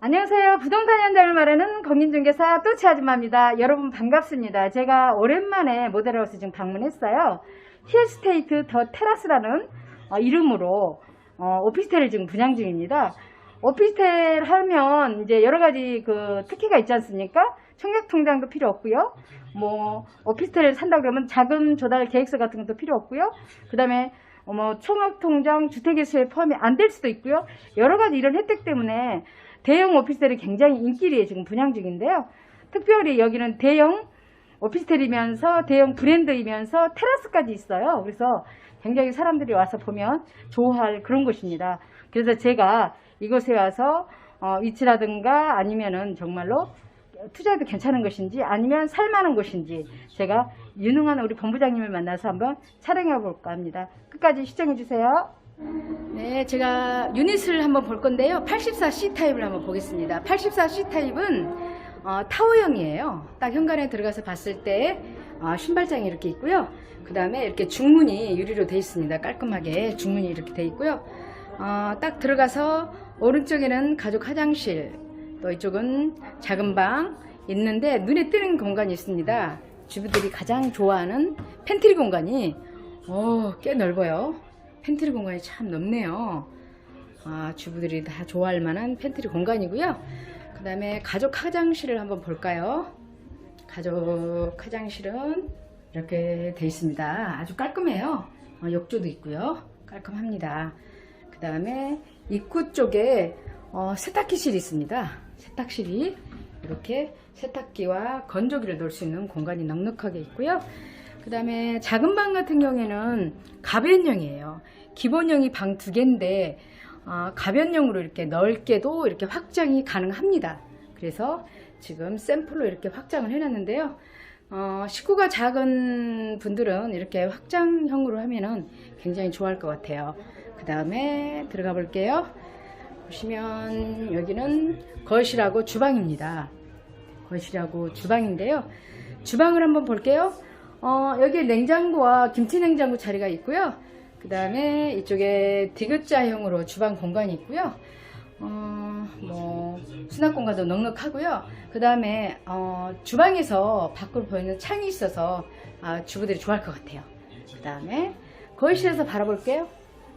안녕하세요. 부동산 현장을 말하는 공인중개사 또치 아줌마입니다. 여러분 반갑습니다. 제가 오랜만에 모델하우스 지금 방문했어요. 힐스테이트 더 테라스라는 어, 이름으로 어, 오피스텔을 지금 분양 중입니다. 오피스텔 하면 이제 여러 가지 그 특혜가 있지 않습니까? 청약통장도 필요 없고요. 뭐 오피스텔을 산다 그러면 자금 조달 계획서 같은 것도 필요 없고요. 그 다음에 어, 뭐 청약통장 주택일수에 포함이 안 될 수도 있고요. 여러 가지 이런 혜택 때문에 대형 오피스텔이 굉장히 인기리에 지금 분양 중인데요. 특별히 여기는 대형 오피스텔이면서 대형 브랜드이면서 테라스까지 있어요. 그래서 굉장히 사람들이 와서 보면 좋아할 그런 곳입니다. 그래서 제가 이곳에 와서 어, 위치라든가 아니면은 정말로 투자해도 괜찮은 것인지 아니면 살만한 곳인지 제가 유능한 우리 본부장님을 만나서 한번 촬영해 볼까 합니다. 끝까지 시청해 주세요. 네, 제가 유닛을 한번 볼 건데요. 84C 타입을 한번 보겠습니다. 84C 타입은 어, 타워형이에요. 딱 현관에 들어가서 봤을 때 어, 신발장이 이렇게 있고요. 그 다음에 이렇게 중문이 유리로 되어 있습니다. 깔끔하게 중문이 이렇게 되어 있고요. 어, 딱 들어가서 오른쪽에는 가족 화장실, 또 이쪽은 작은 방 있는데 눈에 띄는 공간이 있습니다. 주부들이 가장 좋아하는 팬트리 공간이 어, 꽤 넓어요. 팬트리 공간이 참 넓네요. 아, 주부들이 다 좋아할 만한 팬트리 공간이고요. 그 다음에 가족 화장실을 한번 볼까요? 가족 화장실은 이렇게 돼 있습니다. 아주 깔끔해요. 어, 욕조도 있고요. 깔끔합니다. 그 다음에 입구 쪽에 어, 세탁기실이 있습니다. 세탁실이 이렇게 세탁기와 건조기를 놓을 수 있는 공간이 넉넉하게 있고요. 그 다음에 작은 방 같은 경우에는 가변형이에요. 기본형이 방 두 개인데 어, 가변형으로 이렇게 넓게도 이렇게 확장이 가능합니다. 그래서 지금 샘플로 이렇게 확장을 해놨는데요. 어, 식구가 작은 분들은 이렇게 확장형으로 하면은 굉장히 좋아할 것 같아요. 그 다음에 들어가 볼게요. 보시면 여기는 거실하고 주방입니다. 거실하고 주방인데요. 주방을 한번 볼게요. 어, 여기에 냉장고와 김치 냉장고 자리가 있고요. 그 다음에 이쪽에 디귿자형으로 주방 공간이 있고요. 어, 뭐, 수납 공간도 넉넉하고요. 그 다음에, 어, 주방에서 밖으로 보이는 창이 있어서, 아, 주부들이 좋아할 것 같아요. 그 다음에, 거실에서 바라볼게요.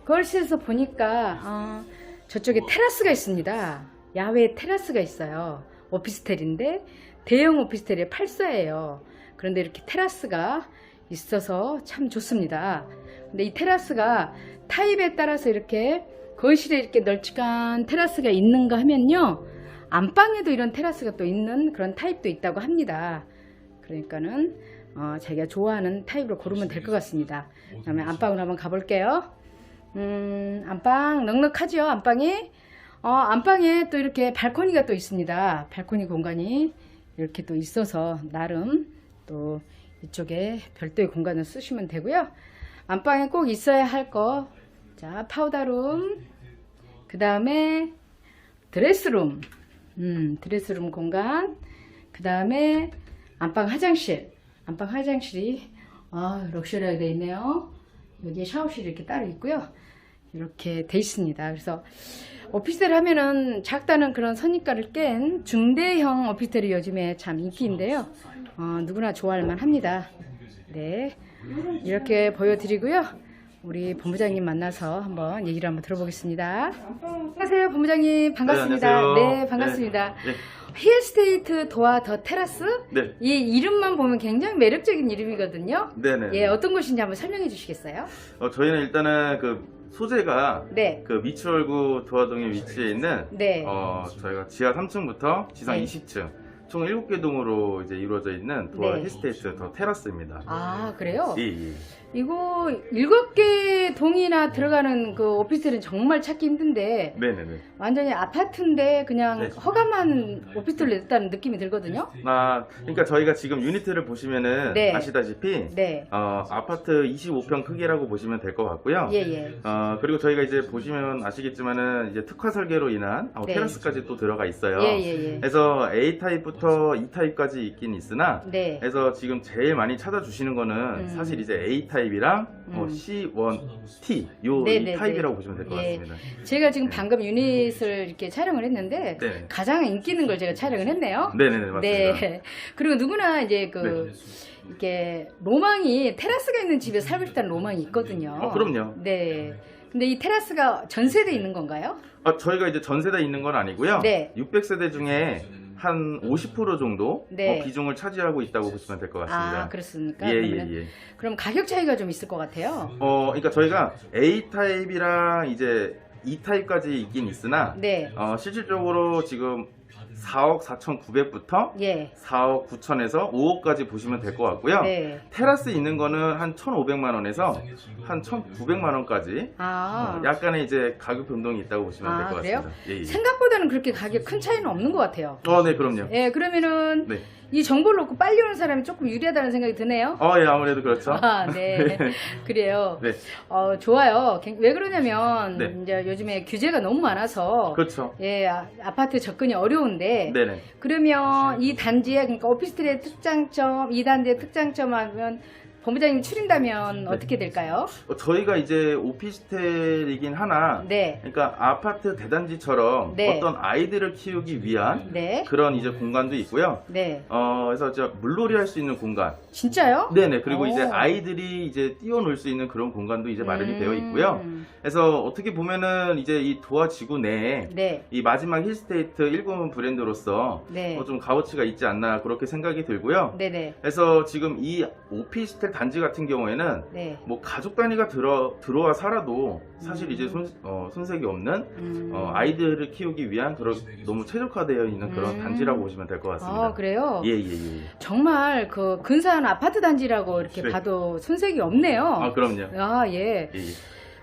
거실에서 보니까, 어, 저쪽에 테라스가 있습니다. 야외 테라스가 있어요. 오피스텔인데, 대형 오피스텔의 8사예요. 그런데 이렇게 테라스가 있어서 참 좋습니다. 근데 이 테라스가 타입에 따라서 이렇게 거실에 이렇게 널찍한 테라스가 있는가 하면요. 안방에도 이런 테라스가 또 있는 그런 타입도 있다고 합니다. 그러니까는 어, 자기가 좋아하는 타입으로 고르면 될 것 같습니다. 그다음에 안방으로 한번 가볼게요. 음, 안방 넉넉하죠. 안방이 어, 안방에 또 이렇게 발코니가 또 있습니다. 발코니 공간이 이렇게 또 있어서 나름 또 이쪽에 별도의 공간을 쓰시면 되고요. 안방에 꼭 있어야 할 거. 자, 파우더룸. 그 다음에 드레스룸. 음, 드레스룸 공간. 그 다음에 안방 화장실. 안방 화장실이 아, 럭셔리하게 되어 있네요. 여기 샤워실이 이렇게 따로 있고요. 이렇게 돼 있습니다. 그래서 오피스텔 하면은 작다는 그런 선입가를 깬 중대형 오피스텔이 요즘에 참 인기인데요. 어, 누구나 좋아할 만합니다. 네, 이렇게 보여드리고요. 우리 본부장님 만나서 한번 얘기를 한번 들어보겠습니다. 안녕하세요, 본부장님 반갑습니다. 네. 네, 반갑습니다. 네, 힐스테이트 도화 더 테라스 네, 이 이름만 보면 굉장히 매력적인 이름이거든요. 네, 네. 예, 어떤 곳인지 한번 설명해 주시겠어요? 어, 저희는 일단은 그 소재가 네, 그 미추홀구 도화동에 위치해 있는 네, 어, 저희가 지하 3층부터 지상 네. 20층 총 7개 동으로 이제 이루어져 있는 도화 네. 힐스테이트 더 테라스입니다. 아 그래요? 예, 예. 이거 일곱 개 동이나 들어가는 그 오피스텔은 정말 찾기 힘든데 네, 네, 네. 완전히 아파트인데 그냥 네. 허감한 오피스텔을 냈다는 느낌이 들거든요. 아, 그러니까 저희가 지금 유니트를 보시면은 네. 아시다시피 네, 어, 아파트 25평 크기라고 보시면 될 것 같고요. 예, 예. 어, 그리고 저희가 이제 보시면 아시겠지만은 이제 특화 설계로 인한 어, 네. 테라스까지 또 들어가 있어요. 예, 예, 예. 그래서 A 타입부터 E 타입까지 있긴 있으나 네. 그래서 지금 제일 많이 찾아주시는 거는 음. 사실 이제 A 타입 이랑 어, 음. C1T 요 네, 이 네, 타입이라고 네. 보시면 될 것 예. 같습니다. 제가 지금 방금 유닛을 이렇게 촬영을 했는데 네. 가장 인기 있는 걸 제가 촬영을 했네요. 네네네 맞습니다. 네. 그리고 누구나 이제 그 이렇게 로망이 테라스가 있는 집에 살고 싶다는 로망이 있거든요. 어, 그럼요. 네. 근데 이 테라스가 전세대 있는 건가요? 아, 저희가 이제 전세대 있는 건 아니고요. 네. 600세대 중에 한 50% 정도 네. 어, 비중을 차지하고 있다고 보시면 될 것 같습니다. 아, 그렇습니까? 예, 예, 그러면 예. 그럼 가격 차이가 좀 있을 것 같아요. 어, 그러니까 저희가 A 타입이랑 이제 E 타입까지 있긴 있으나 네. 어, 실질적으로 지금 4억 4,900부터 예. 4억 9천에서 5억까지 보시면 될 것 같고요. 네. 테라스 있는 거는 한 1,500만 원에서 한 1,900만 원까지 아. 어, 약간의 이제 가격 변동이 있다고 보시면 아, 될것 그래요? 같습니다. 예, 예. 생각보다는 그렇게 가격 큰 차이는 없는 것 같아요. 어, 네, 그럼요. 예, 그러면은 네. 이 정보를 놓고 빨리 오는 사람이 조금 유리하다는 생각이 드네요. 어, 예, 아무래도 그렇죠. 아, 네. 그래요. 네, 어, 좋아요. 갱- 왜 그러냐면 네. 이제 요즘에 규제가 너무 많아서 그렇죠. 예, 아, 아파트 접근이 어려운데 네네. 그러면 이 단지의 그러니까 오피스텔의 특장점, 이 단지의 특장점 하면 본부장님 추린다면 어떻게 될까요? 어, 저희가 이제 오피스텔이긴 하나, 네. 그러니까 아파트 대단지처럼 네. 어떤 아이들을 키우기 위한 네. 그런 이제 공간도 있고요. 네. 어, 그래서 저 물놀이 할 수 있는 공간. 진짜요? 네네. 그리고 오. 이제 아이들이 이제 뛰어놀 수 있는 그런 공간도 이제 마련이 음. 되어 있고요. 그래서 어떻게 보면은 이제 이 도화 지구 내에 네. 이 마지막 힐스테이트 1군 브랜드로서 네. 어, 좀 값어치가 있지 않나 그렇게 생각이 들고요. 네네. 그래서 지금 이 오피스텔 단지 같은 경우에는 네. 뭐 가족 단위가 들어 들어와 살아도 사실 음. 이제 손, 어, 손색이 없는 음. 어, 아이들을 키우기 위한 그런 너무 최적화되어 있는 그런 음. 단지라고 보시면 될 것 같습니다. 아, 그래요? 예, 예, 예. 정말 그 근사한 아파트 단지라고 이렇게 네. 봐도 손색이 없네요. 아, 그럼요. 아, 예. 예, 예.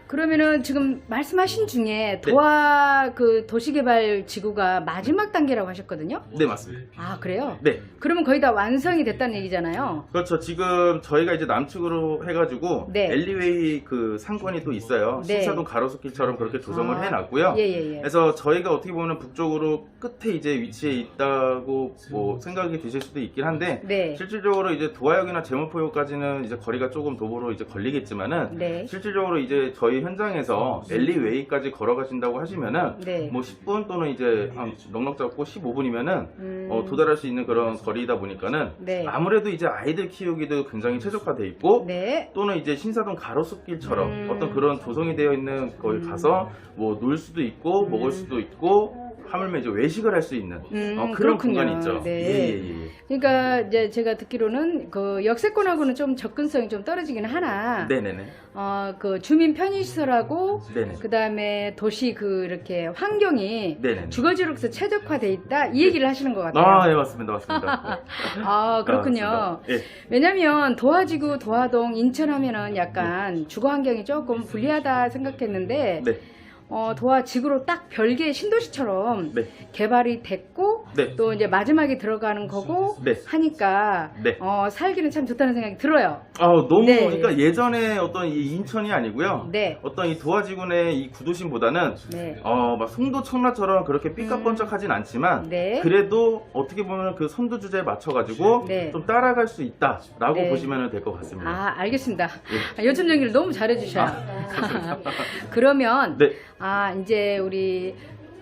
그러면은 지금 말씀하신 중에 네. 도화 그 도시개발 지구가 마지막 단계라고 하셨거든요. 네, 맞습니다. 아, 그래요? 네. 그러면 거의 다 완성이 됐다는 얘기잖아요. 그렇죠. 지금 저희가 이제 남측으로 해가지고 네. 엘리웨이 그 상권이 또 있어요. 네. 신사동 가로수길처럼 그렇게 조성을 아, 해놨고요. 예, 예, 예. 그래서 저희가 어떻게 보면 북쪽으로 끝에 이제 위치해 있다고 뭐 생각이 드실 수도 있긴 한데 네. 실질적으로 이제 도화역이나 제목포역까지는 이제 거리가 조금 도보로 이제 걸리겠지만은 네. 실질적으로 이제 저희 현장에서 엘리웨이까지 걸어가신다고 하시면은 네. 뭐 10분 또는 이제 한 넉넉 잡고 15분이면은 음, 어, 도달할 수 있는 그런 거리이다 보니까는 네. 아무래도 이제 아이들 키우기도 굉장히 최적화돼 있고 네. 또는 이제 신사동 가로수길처럼 음. 어떤 그런 조성이 되어 있는 거기 음. 가서 뭐 놀 수도 있고 음. 먹을 수도 있고 하물며 이제 외식을 할 수 있는 음, 어, 그런 그렇군요. 공간이 있죠. 네. 예, 예, 예. 그러니까 이제 제가 듣기로는 그 역세권하고는 좀 접근성이 좀 떨어지긴 하나 네네네. 어, 그 주민 편의시설하고 네네. 그 다음에 도시 그 이렇게 환경이 네네. 주거지로서 최적화돼 있다 이 얘기를 하시는 것 같아요. 아, 예, 맞습니다. 맞습니다. 아, 그렇군요. 아. 예. 왜냐면 도화지구, 도화동, 인천 하면은 약간 주거 환경이 조금 불리하다 생각했는데 네. 어, 도화지구로 딱 별개의 신도시처럼 네. 개발이 됐고 네. 또 이제 마지막에 들어가는 거고 네. 하니까 네. 어, 살기는 참 좋다는 생각이 들어요. 아, 너무 네. 그러니까 예전에 어떤 이 인천이 아니고요. 네. 어떤 이 도화지구의 이 구도심보다는 네. 어, 막 송도 청라처럼 그렇게 삐까뻔쩍하진 않지만 네. 그래도 어떻게 보면 그 선두 주제에 맞춰가지고 네. 좀 따라갈 수 있다라고 네. 보시면 될 것 같습니다. 아, 알겠습니다. 예. 아, 요즘 연기를 너무 잘해주셔요. 그러면, 네. 아, 이제 우리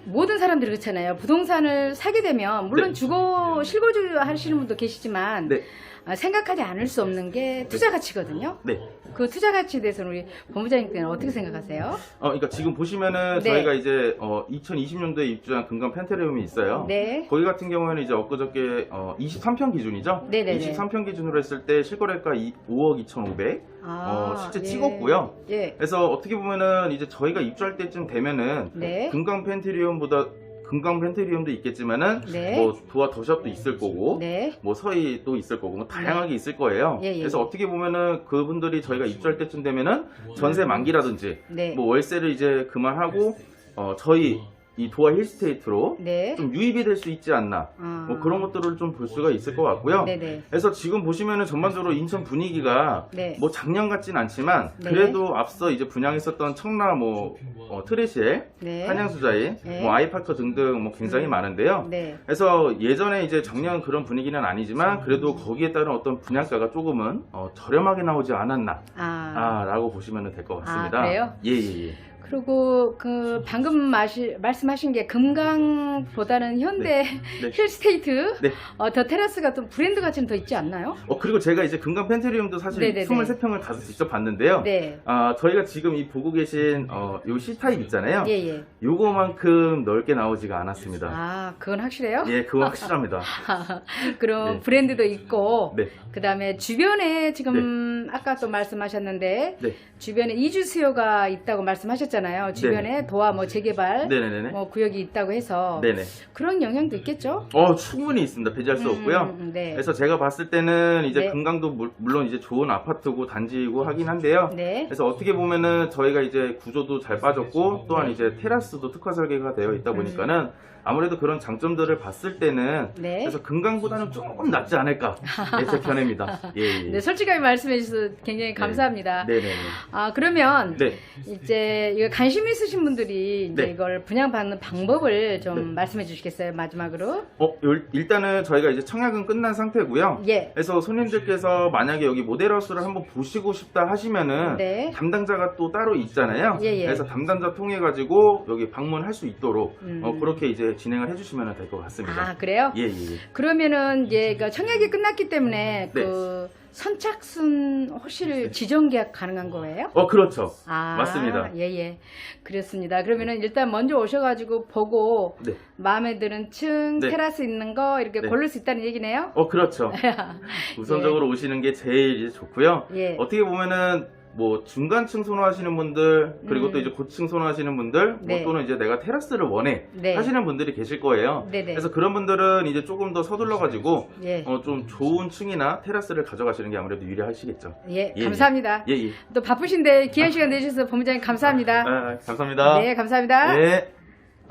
모든 사람들이 그렇잖아요. 부동산을 사게 되면, 물론 네. 주거, 실거주 하시는 분도 계시지만, 네. 아, 생각하지 않을 수 없는 게 투자 가치거든요. 네. 그 투자 가치에 대해서는 우리 본부장님께는 어떻게 생각하세요? 어, 그러니까 지금 보시면은 네. 저희가 이제 어, 2020년도에 입주한 금강 펜테리움이 있어요. 네. 거기 같은 경우에는 이제 엊그저께 어, 23평 기준이죠. 네네네. 23평 기준으로 했을 때 실거래가 2, 5억 2,500. 아, 어, 실제 예. 찍었고요. 예. 그래서 어떻게 보면은 이제 저희가 입주할 때쯤 되면은 네. 금강 펜테리움보다 금강 펜테리움도 있겠지만은 네. 뭐 도화 더샵도 있을 거고 네. 뭐 서희도 있을 거고 뭐 다양하게 있을 거예요. 예, 예, 그래서 예. 어떻게 보면은 그분들이 저희가 입주할 때쯤 되면은 전세 만기라든지 네. 뭐 월세를 이제 그만하고 어 저희 이 도화 힐스테이트로 네. 좀 유입이 될 수 있지 않나 아. 뭐 그런 것들을 좀 볼 수가 있을 것 같고요. 네네. 그래서 지금 보시면은 전반적으로 인천 분위기가 네. 뭐 작년 같진 않지만 네. 그래도 앞서 이제 분양했었던 청라 뭐 어, 트레시엘, 네. 한양수자인, 네. 뭐 아이파커 등등 뭐 굉장히 음. 많은데요. 네. 그래서 예전에 이제 작년 그런 분위기는 아니지만 그래도 거기에 따른 어떤 분양가가 조금은 어, 저렴하게 나오지 않았나 아. 아, 라고 보시면 될 것 같습니다. 아, 그래요? 예, 예, 예. 그리고 그 방금 마시, 말씀하신 게 금강보다는 현대 네. 힐스테이트 네. 어, 더 테라스가 좀 브랜드 가치는 더 있지 않나요? 어, 그리고 제가 이제 금강 펜트리움도 사실 네네네. 23평을 가서 직접 봤는데요. 네. 아, 저희가 지금 이 보고 계신 어, 요 C타입 있잖아요. 예, 예. 요거만큼 넓게 나오지가 않았습니다. 아, 그건 확실해요? 예, 그거 확실합니다. 그럼 네. 브랜드도 있고 네. 그다음에 주변에 지금 아까 또 말씀하셨는데 네. 주변에 이주 수요가 있다고 말씀하셨잖아요. 주변에 도화 뭐 재개발 네네네. 뭐 구역이 있다고 해서 네네. 그런 영향도 있겠죠? 어, 충분히 있습니다. 배제할 수 없고요. 음, 네. 그래서 제가 봤을 때는 이제 네. 금강도 물- 물론 이제 좋은 아파트고 단지이고 하긴 한데요. 네. 그래서 어떻게 보면은 저희가 이제 구조도 잘 빠졌고 또한 네. 이제 테라스도 특화 설계가 되어 있다 보니까는 아무래도 그런 장점들을 봤을 때는 네. 그래서 금강보다는 조금 낫지 않을까 예, 제 편입니다. 예, 예. 네, 솔직하게 말씀해 주셔서 굉장히 감사합니다. 네 네네. 아, 그러면 네. 이제 관심 있으신 분들이 이제 네. 이걸 분양받는 방법을 좀 네. 말씀해 주시겠어요? 마지막으로. 어, 요- 일단은 저희가 이제 청약은 끝난 상태고요. 예. 그래서 손님들께서 만약에 여기 모델하우스를 한번 보시고 싶다 하시면은 네. 담당자가 또 따로 있잖아요. 예, 예. 그래서 담당자 통해 가지고 여기 방문할 수 있도록 음. 어, 그렇게 이제 진행을 해주시면 될 것 같습니다. 아, 그래요? 예, 예, 예. 그러면은 이제 그 청약이 끝났기 때문에 네. 그 선착순 혹시 지정 계약 가능한 거예요? 어, 그렇죠. 아, 맞습니다. 예, 예. 그렇습니다. 그러면은 일단 먼저 오셔가지고 보고 네. 마음에 드는 층, 네. 테라스 있는 거 이렇게 네. 고를 수 있다는 얘기네요. 어, 그렇죠. 우선적으로 오시는 게 제일 좋고요. 예. 어떻게 보면은 뭐 중간층 선호하시는 분들 그리고 음. 또 이제 고층 선호하시는 분들 네. 뭐 또는 이제 내가 테라스를 원해 네. 하시는 분들이 계실 거예요. 네네. 그래서 그런 분들은 이제 조금 더 서둘러 가지고 예. 어, 좀 좋은 층이나 테라스를 가져가시는 게 아무래도 유리하시겠죠. 예, 예, 감사합니다. 예, 예. 또 바쁘신데 귀한 시간 내주셔서 본부장님 감사합니다. 아, 감사합니다. 네, 감사합니다. 네.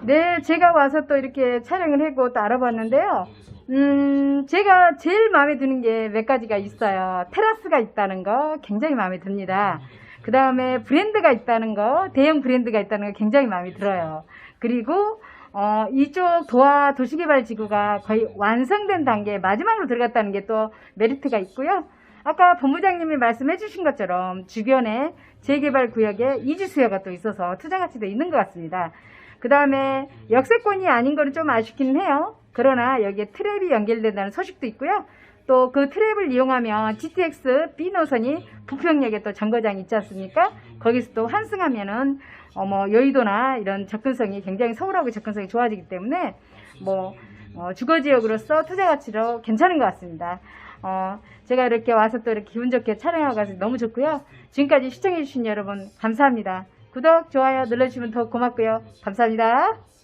네, 제가 와서 또 이렇게 촬영을 하고 또 알아봤는데요. 음, 제가 제일 마음에 드는 게 몇 가지가 있어요. 테라스가 있다는 거 굉장히 마음에 듭니다. 그 다음에 브랜드가 있다는 거, 대형 브랜드가 있다는 거 굉장히 마음에 들어요. 그리고, 어, 이쪽 도화 도시개발지구가 거의 완성된 단계에 마지막으로 들어갔다는 게 또 메리트가 있고요. 아까 본부장님이 말씀해 주신 것처럼 주변에 재개발 구역에 이주 수요가 또 있어서 투자 가치도 있는 것 같습니다. 그 다음에 역세권이 아닌 거는 좀 아쉽긴 해요. 그러나 여기에 트랩이 연결된다는 소식도 있고요. 또 그 트랩을 이용하면 GTX B 노선이 부평역에 또 정거장이 있지 않습니까? 거기서 또 환승하면은 어뭐 여의도나 이런 접근성이 굉장히 서울하고 접근성이 좋아지기 때문에 뭐 어, 주거 지역으로서 투자 가치로 괜찮은 것 같습니다. 어, 제가 이렇게 와서 또 이렇게 기분 좋게 촬영하고 가서 너무 좋고요. 지금까지 시청해주신 여러분 감사합니다. 구독, 좋아요 눌러주시면 더 고맙고요. 감사합니다.